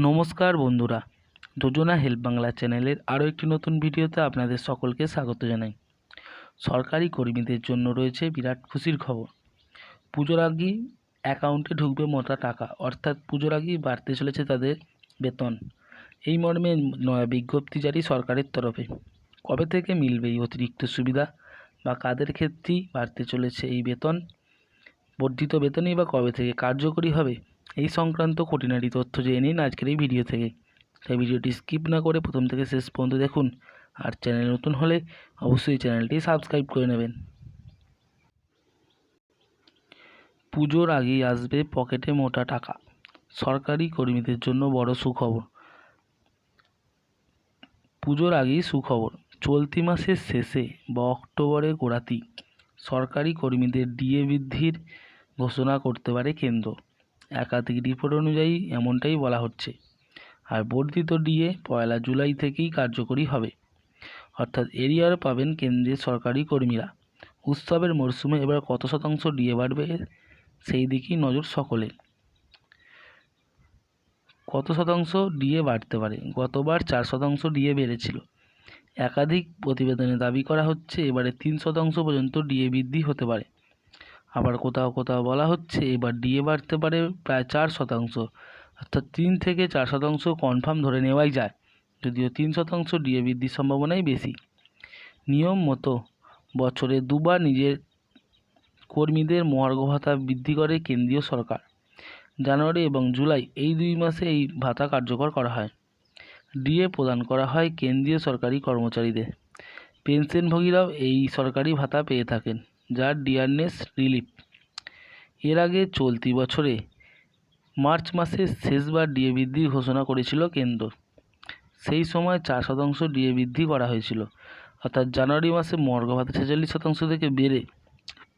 নমস্কার বন্ধুরা যোজনা হেল্প বাংলা চ্যানেলের আরও একটি নতুন ভিডিওতে আপনাদের সকলকে স্বাগত জানাই। সরকারি কর্মীদের জন্য রয়েছে বিরাট খুশির খবর। পুজোর আগেই অ্যাকাউন্টে ঢুকবে মোটা টাকা, অর্থাৎ পুজোর আগেই বাড়তে চলেছে তাদের বেতন। এই মর্মে নয়া বিজ্ঞপ্তি জারি সরকারের তরফে। কবে থেকে মিলবে এই অতিরিক্ত সুবিধা বা কাদের ক্ষেত্রেই বাড়তে চলেছে এই বেতন? বর্ধিত বেতনই বা কবে থেকে কার্যকরী হবে? এই সংক্রান্ত খুঁটিনাটি তথ্য জেনে নিন আজকের এই ভিডিও থেকে। তাই ভিডিওটি স্কিপ না করে প্রথম থেকে শেষ পর্যন্ত দেখুন। আর চ্যানেল নতুন হলে অবশ্যই চ্যানেলটি সাবস্ক্রাইব করে নেবেন। পুজোর আগেই আসবে পকেটে মোটা টাকা। সরকারি কর্মীদের জন্য বড় সুখবর। পুজোর আগেই সুখবর। চলতি মাসের শেষে বা অক্টোবরে গোড়াতেই সরকারি কর্মীদের ডিএ বৃদ্ধির ঘোষণা করতে পারে কেন্দ্র। একাধিক রিপোর্ট অনুযায়ী এমনটাই বলা হচ্ছে। আর বর্ধিত ডিএ পয়লা জুলাই থেকেই কার্যকরী হবে। অর্থাৎ এরিয়ার পাবেন কেন্দ্রের সরকারি কর্মীরা। উৎসবের মরশুমে এবার কত শতাংশ ডিএ বাড়বে, সেই দিকেই নজর সকলের। কত শতাংশ ডিএ বাড়তে পারে? গতবার চার শতাংশ ডিএ বেড়েছিল। একাধিক প্রতিবেদনে দাবি করা হচ্ছে, এবারে তিন শতাংশ পর্যন্ত ডিএ বৃদ্ধি হতে পারে। আবার কোথাও কোথাও বলা হচ্ছে এবার ডিএ বাড়তে পারে প্রায় চার শতাংশ। অর্থাৎ তিন থেকে চার শতাংশ কনফার্ম ধরে নেওয়াই যায়। যদিও তিন শতাংশ ডিএ বৃদ্ধির সম্ভাবনাই বেশি। নিয়ম মতো বছরে দুবার নিজের কর্মীদের মহার্ঘ ভাতা বৃদ্ধি করে কেন্দ্রীয় সরকার। জানুয়ারি এবং জুলাই এই দুই মাসে এই ভাতা কার্যকর করা হয়। ডিএ প্রদান করা হয় কেন্দ্রীয় সরকারি কর্মচারীদের। পেনশনভোগীরাও এই সরকারি ভাতা পেয়ে থাকেন। যার ডিয়ারনেস রিলিফ। এর আগে চলতি বছরে মার্চ মাসে শেষবার ডিএ বৃদ্ধির ঘোষণা করেছিল কেন্দ্র। সেই সময় চার শতাংশ ডিএ বৃদ্ধি করা হয়েছিল। অর্থাৎ জানুয়ারি মাসে মর্গ ভাতা ছেচল্লিশ শতাংশ থেকে বেড়ে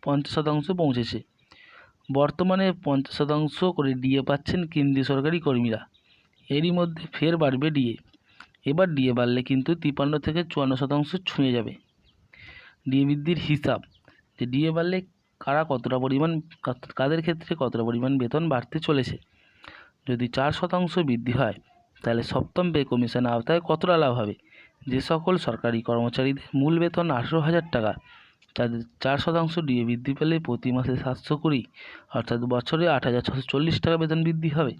পঞ্চাশ শতাংশ পৌঁছেছে। বর্তমানে পঞ্চাশ শতাংশ করে ডিএ পাচ্ছেন কেন্দ্রীয় সরকারি কর্মীরা। এরই মধ্যে ফের বাড়বে ডিএ। এবার ডিএ বাড়লে কিন্তু তিপান্ন থেকে চুয়ান্ন শতাংশ ছুঁয়ে যাবে। ডিএ বৃদ্ধির হিসাব। যে ডিএ বাড়লে কারা কতটা পরিমাণ কাদের ক্ষেত্রে কতটা পরিমাণ বেতন বাড়তে চলেছে? যদি চার শতাংশ বৃদ্ধি হয়, তাহলে সপ্তম পে কমিশন আওতায় কতটা লাভ হবে? যে সকল সরকারি কর্মচারীদের মূল বেতন আঠেরো হাজার টাকা, তাদের চার শতাংশ ডিএ বৃদ্ধি পেলে প্রতি মাসে সাতশো কুড়ি, অর্থাৎ বছরে আট হাজার ছশো চল্লিশ টাকা বেতন বৃদ্ধি হবে।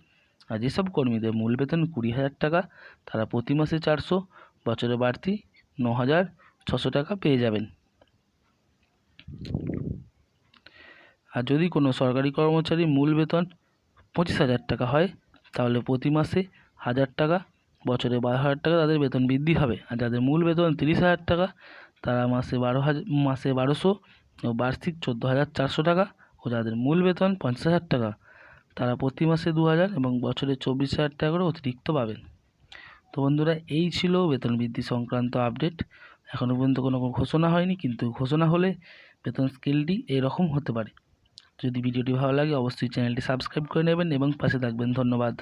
আর যেসব কর্মীদের মূল বেতন কুড়ি হাজার টাকা, তারা প্রতি মাসে চারশো, বছরে বাড়তি ন হাজার ছশো টাকা পেয়ে যাবেন। আর যদি কোনো সরকারি কর্মচারী মূল বেতন পঁচিশ হাজার টাকা হয়, তাহলে প্রতি মাসে হাজার টাকা, বছরে বারো হাজার টাকা তাদের বেতন বৃদ্ধি হবে। আর যাদের মূল বেতন তিরিশ হাজার টাকা, তারা মাসে বারো হাজার মাসে বারোশো ও বার্ষিক চোদ্দ হাজার চারশো টাকা ও যাদের মূল বেতন পঞ্চাশ হাজার টাকা, তারা প্রতি মাসে দু হাজার এবং বছরে চব্বিশ হাজার টাকা করে অতিরিক্ত পাবেন। তো বন্ধুরা, এই ছিল বেতন বৃদ্ধি সংক্রান্ত আপডেট। এখনও পর্যন্ত কোনো ঘোষণা হয়নি, কিন্তু ঘোষণা হলে বেতন স্কেলটি এরকম হতে পারে। যদি ভিডিওটি ভালো লাগে, অবশ্যই চ্যানেলটি সাবস্ক্রাইব করে নেবেন এবং পাশে থাকবেন। ধন্যবাদ।